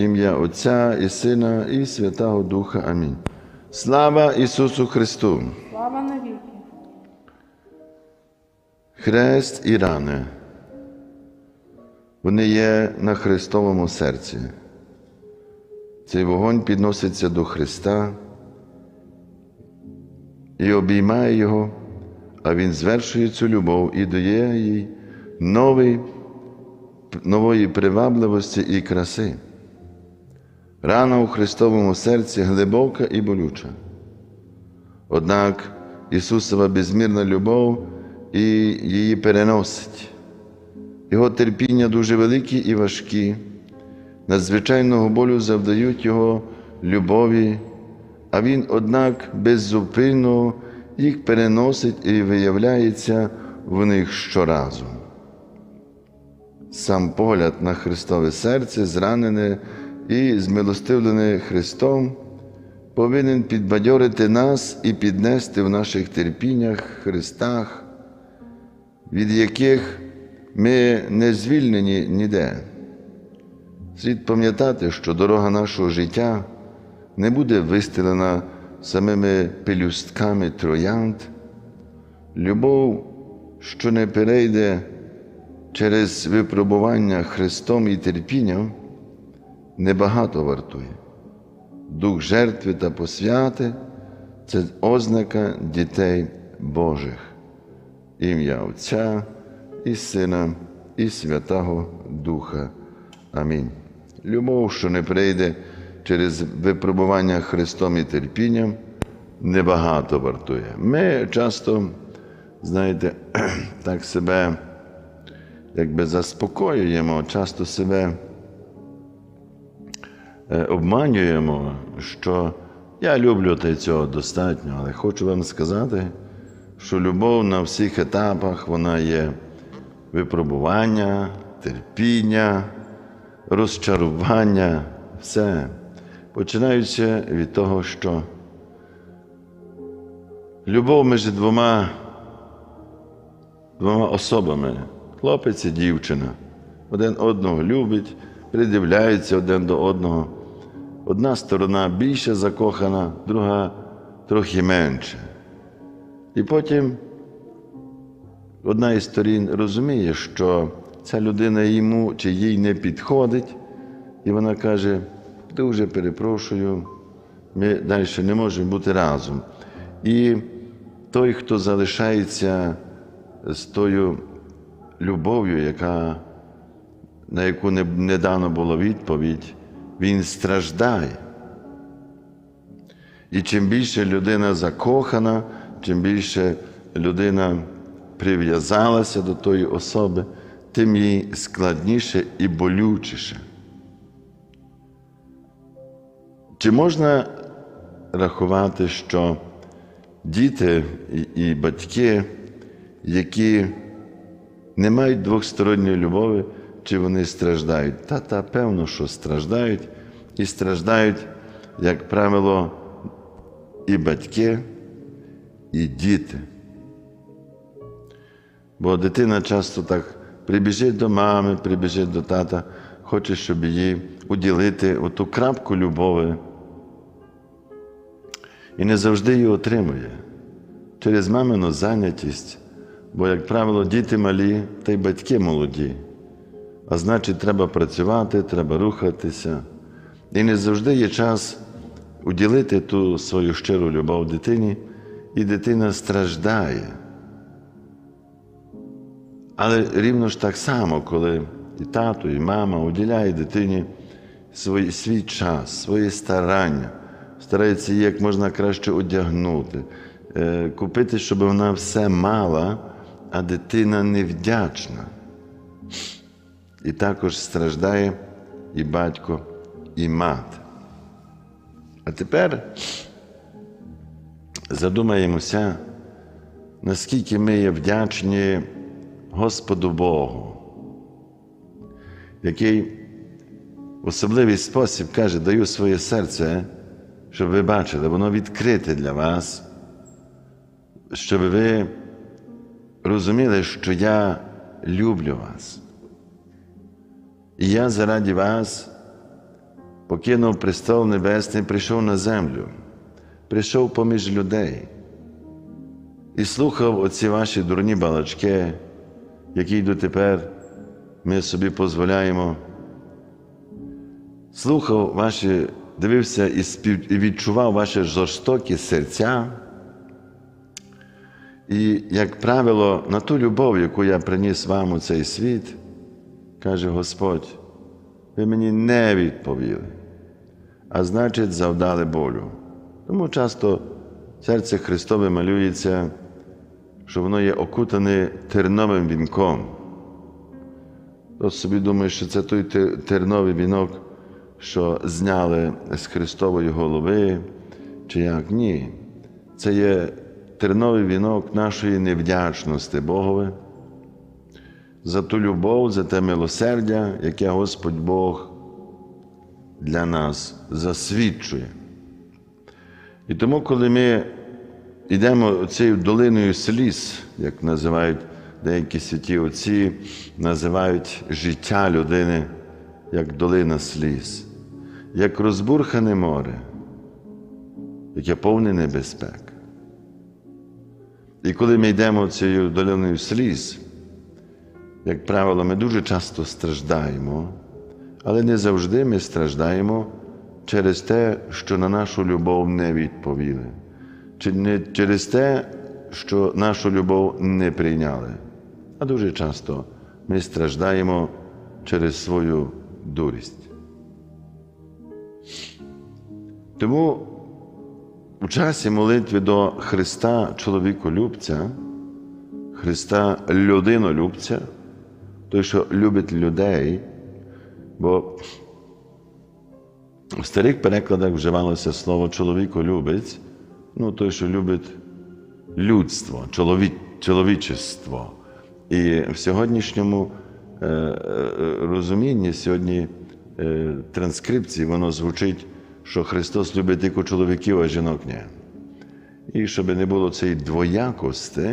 ім'я Отця і Сина, і Святого Духа. Амінь. Слава Ісусу Христу! Слава навіки. Хрест і рани. Вони є на Христовому серці. Цей вогонь підноситься до Христа і обіймає Його, а Він звершує цю любов і дає їй новий, нової привабливості і краси. Рана у Христовому серці глибока і болюча. Однак Ісусова безмірна любов і її переносить. Його терпіння дуже великі і важкі, надзвичайного болю завдають Його любові, а Він, однак, беззупинно їх переносить і виявляється в них щоразу. Сам погляд на Христове серце, зранене і змилостивлене Христом, повинен підбадьорити нас і піднести в наших терпіннях, Христах, від яких ми не звільнені ніде. Слід пам'ятати, що дорога нашого життя не буде вистелена самими пелюстками троянд. Любов, що не перейде через випробування Христом і терпінням, небагато вартує. Дух жертви та посвяти це ознака дітей Божих, ім'я Отця і Сина, і Святого Духа. Амінь. Любов, що не прийде через випробування Христом і терпінням, небагато вартує. Ми часто, знаєте, так себе якби заспокоюємо, часто себе обманюємо, що я люблю та й цього достатньо, але хочу вам сказати, що любов на всіх етапах вона є випробування, терпіння, розчарування, все. Починаючи від того, що любов між двома, двома особами, хлопець і дівчина, один одного любить, придивляються один до одного. Одна сторона більше закохана, друга трохи менше. І потім одна із сторін розуміє, що ця людина йому чи їй не підходить, і вона каже: дуже перепрошую, ми далі не можемо бути разом. І той, хто залишається з тою любов'ю, яка, на яку не, не дано було відповідь, він страждає. І чим більше людина закохана, чим більше людина прив'язалася до тої особи, тим їй складніше і болючіше. Чи можна рахувати, що діти і, батьки, які не мають двосторонньої любові, чи вони страждають? Та, та певно, що страждають, і страждають, як правило, і батьки, і діти. Бо дитина часто так прибіжить до мами, прибіжить до тата, хоче, щоб їй уділити оту крапку любові. І не завжди її отримує через мамину зайнятість, бо, як правило, діти малі та й батьки молоді. А значить, треба працювати, треба рухатися. І не завжди є час уділити ту свою щиру любов дитині, і дитина страждає. Але рівно ж так само, коли і тато, і мама уділяє дитині свій, свій час, свої старання, старається її як можна краще одягнути, е, купити, щоб вона все мала, а дитина невдячна. І також страждає і батько, і мати. А тепер задумаємося, наскільки ми є вдячні Господу Богу, який в особливий спосіб каже, даю своє серце, щоб ви бачили, воно відкрите для вас, щоб ви розуміли, що я люблю вас. І я заради вас покинув престол небесний, прийшов на землю, прийшов поміж людей і слухав оці ваші дурні балачки, які дотепер ми собі дозволяємо. Слухав ваші, дивився і, спів, і відчував ваші жорстокі серця. І, як правило, на ту любов, яку я приніс вам у цей світ, каже Господь, ви мені не відповіли, а значить, завдали болю. Тому часто серце Христове малюється, що воно є окутане терновим вінком. Хто собі думає, що це той терновий вінок, що зняли з Христової голови, чи як ні. Це є терновий вінок нашої невдячності Богові за ту любов, за те милосердя, яке Господь Бог для нас засвідчує. І тому, коли ми йдемо цією долиною сліз, як називають деякі святі отці, називають життя людини як долина сліз, як розбурхане море, яке повне небезпек. І коли ми йдемо цією долиною сліз, як правило, ми дуже часто страждаємо, але не завжди ми страждаємо через те, що на нашу любов не відповіли, чи не через те, що нашу любов не прийняли. А дуже часто ми страждаємо через свою дурість. Тому у часі молитви до Христа чоловіколюбця, Христа людинолюбця, той, що любить людей, бо в старих перекладах вживалося слово чоловіколюбець, ну той, що любить людство, чолові, чоловічество. І в сьогоднішньому е, е, розумінні, сьогодні е, транскрипції, воно звучить, що Христос любить тільки чоловіків, а жінок ні. І щоб не було цієї двоякості,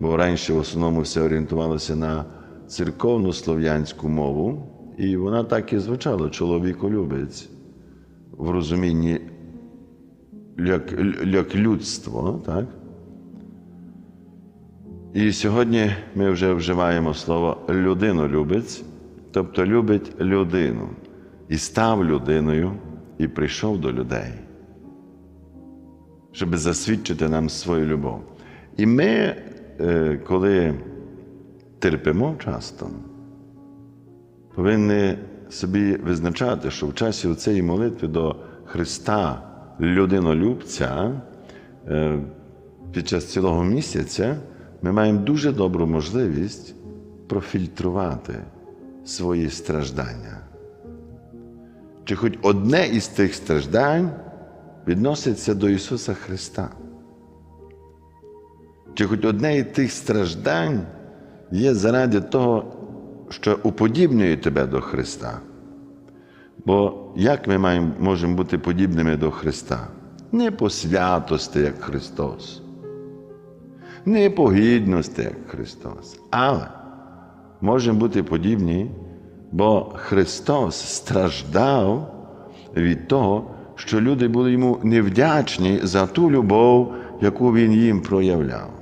бо раніше в основному все орієнтувалося на церковну слов'янську мову, і вона так і звучала чоловіколюбець в розумінні як, як людство. Так? І сьогодні ми вже вживаємо слово людинолюбець, тобто любить людину, і став людиною, і прийшов до людей, щоб засвідчити нам свою любов. І ми, е, коли терпимо часто, повинні собі визначати, що в часі цієї молитви до Христа людинолюбця е, під час цілого місяця ми маємо дуже добру можливість профільтрувати свої страждання. Чи хоч одне із тих страждань відноситься до Ісуса Христа? Чи хоч одне із тих страждань є заради того, що уподібнює тебе до Христа? Бо як ми маємо, можемо бути подібними до Христа? Не по святості, як Христос, не по гідності, як Христос, але можемо бути подібні, бо Христос страждав від того, що люди були йому невдячні за ту любов, яку Він їм проявляв.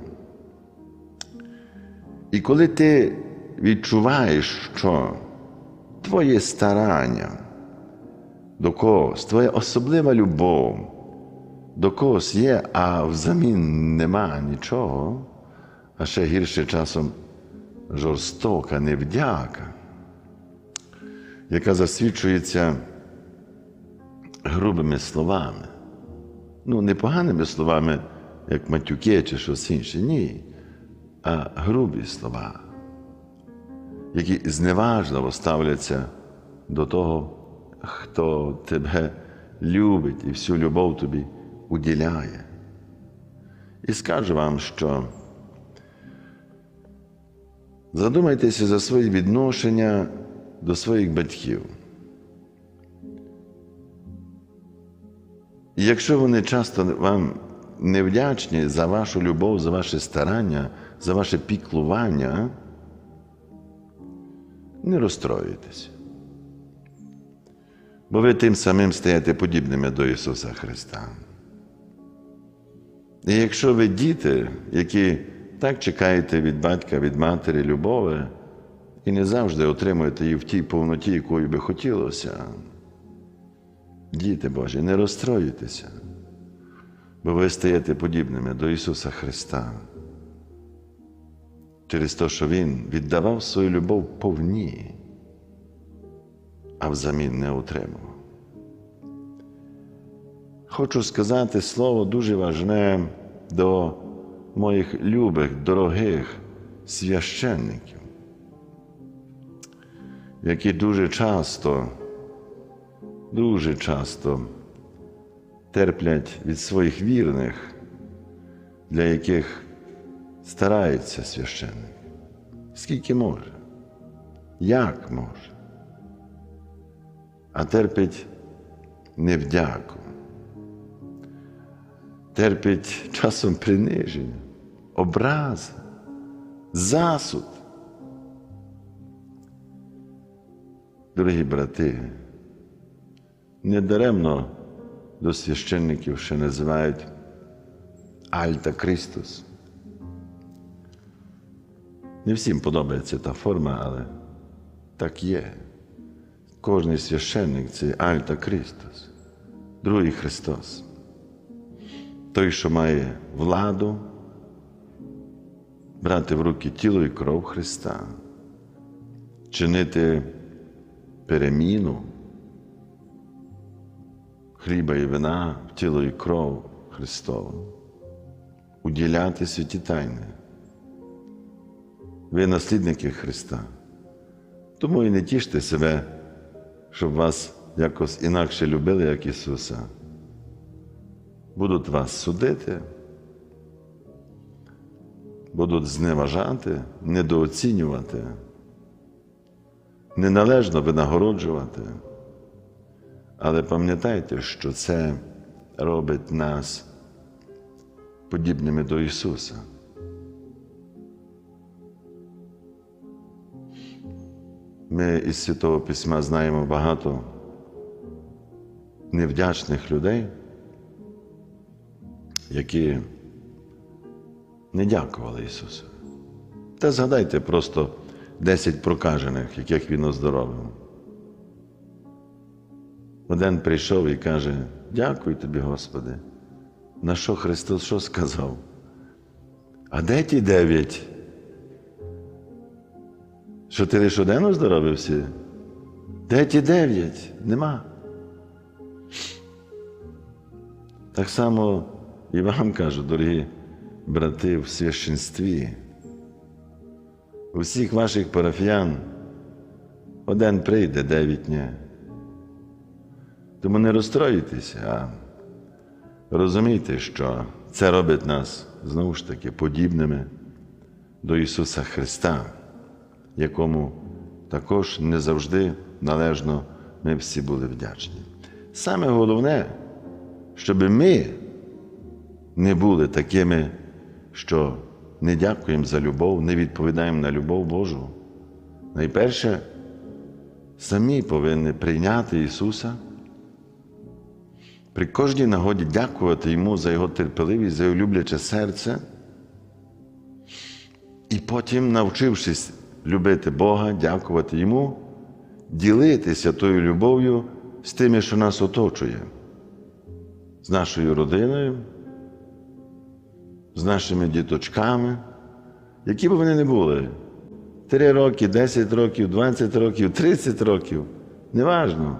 І коли ти відчуваєш, що твоє старання до когось, твоя особлива любов до когось є, а взамін нема нічого, а ще гірше часом жорстока невдяка, яка засвідчується грубими словами. Ну, не поганими словами, як матюки чи щось інше, ні, а грубі слова, які зневажливо ставляться до того, хто тебе любить і всю любов тобі уділяє. І скажу вам, що задумайтеся за свої відношення до своїх батьків. І якщо вони часто вам невдячні за вашу любов, за ваше старання, за ваше піклування, не розстроюйтесь. бо ви тим самим стаєте подібними до Ісуса Христа. І якщо ви діти, які так чекаєте від батька, від матері любові, і не завжди отримуєте її в тій повноті, якою би хотілося, діти Божі, не розстроюйтеся, бо ви стаєте подібними до Ісуса Христа. Через те, що Він віддавав свою любов повні, а взамін не отримав. Хочу сказати слово дуже важне до моїх любих, дорогих священників, які дуже часто, дуже часто терплять від своїх вірних, для яких старається священник, скільки може, як може, а терпить невдяку терпить часом приниження, образи, засуд. Дорогі брати, недаремно до священників ще називають Альта Христос. Не всім подобається та форма, але так є. Кожний священник це Альта Христос, другий Христос той, що має владу, брати в руки тіло і кров Христа, чинити переміну хліба і вина в тіло і кров Христову, уділяти святі тайни. Ви наслідники Христа. Тому і не тіште себе, щоб вас якось інакше любили, як Ісуса будуть вас судити, будуть зневажати, недооцінювати, неналежно винагороджувати. Але пам'ятайте, що це робить нас подібними до Ісуса. Ми із Святого Письма знаємо багато невдячних людей які не дякували Ісусу. Та згадайте просто 10 прокажених, яких Він оздоровив. Один прийшов і каже: Дякую тобі, Господи. На що Христос що сказав? А де ті дев'ять? Що ти лише один оздоровився? Де ті дев'ять? Нема. Так само і вам кажу, дорогі брати, в священстві, у всіх ваших парафіян один прийде, дев'ять ні. Тому не розстроюйтеся, а розумійте, що це робить нас знову ж таки подібними до Ісуса Христа, якому також не завжди належно ми всі були вдячні. Саме головне, щоб ми не були такими, що не дякуємо за любов, не відповідаємо на любов Божу. Найперше, самі повинні прийняти Ісуса, при кожній нагоді дякувати Йому за Його терпеливість, за Його любляче серце. І потім, навчившись любити Бога, дякувати Йому, ділитися тою любов'ю з тими, що нас оточує, з нашою родиною з нашими діточками, які б вони не були. Три роки, 10 років, 20 років, 30 років неважно.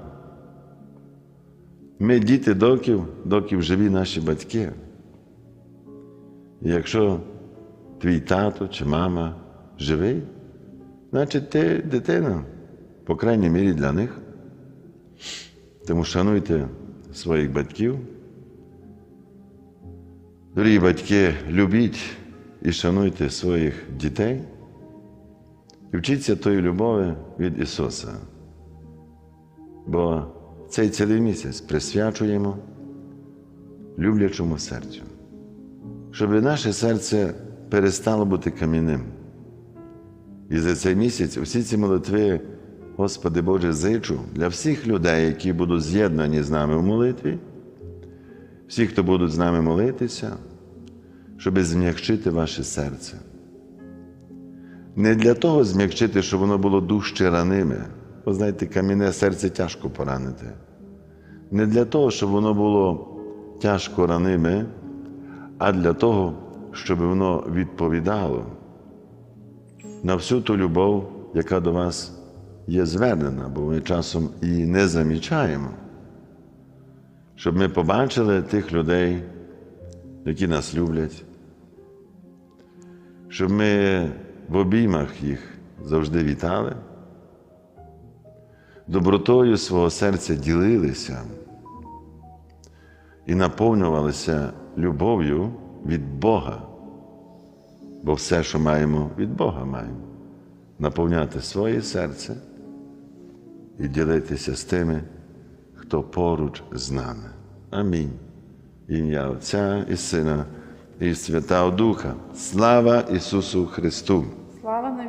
Ми діти доків, доків живі наші батьки. І якщо твій тато чи мама живий, значить ти дитина, по крайній мірі для них. Тому шануйте своїх батьків. Дорогі батьки, любіть і шануйте своїх дітей і вчіться тої любові від Ісуса. Бо цей цілий місяць присвячуємо люблячому серцю, щоб наше серце перестало бути кам'яним. І за цей місяць усі ці молитви Господи Боже, зичу для всіх людей, які будуть з'єднані з нами в молитві, всі, хто будуть з нами молитися, щоб зм'якчити ваше серце. Не для того зм'якчити, щоб воно було дужче раниме. Ви знаєте, кам'яне серце тяжко поранити. Не для того, щоб воно було тяжко раниме, а для того, щоб воно відповідало на всю ту любов, яка до вас є звернена, бо ми часом і не замічаємо. Щоб ми побачили тих людей, які нас люблять, щоб ми в обіймах їх завжди вітали, добротою свого серця ділилися і наповнювалися любов'ю від Бога. Бо все, що маємо від Бога, маємо наповняти своє серце і ділитися з тими, хто поруч з нами. Амінь. Ім'я Отця і Сина, і Святого Духа. Слава Ісусу Христу! Слава!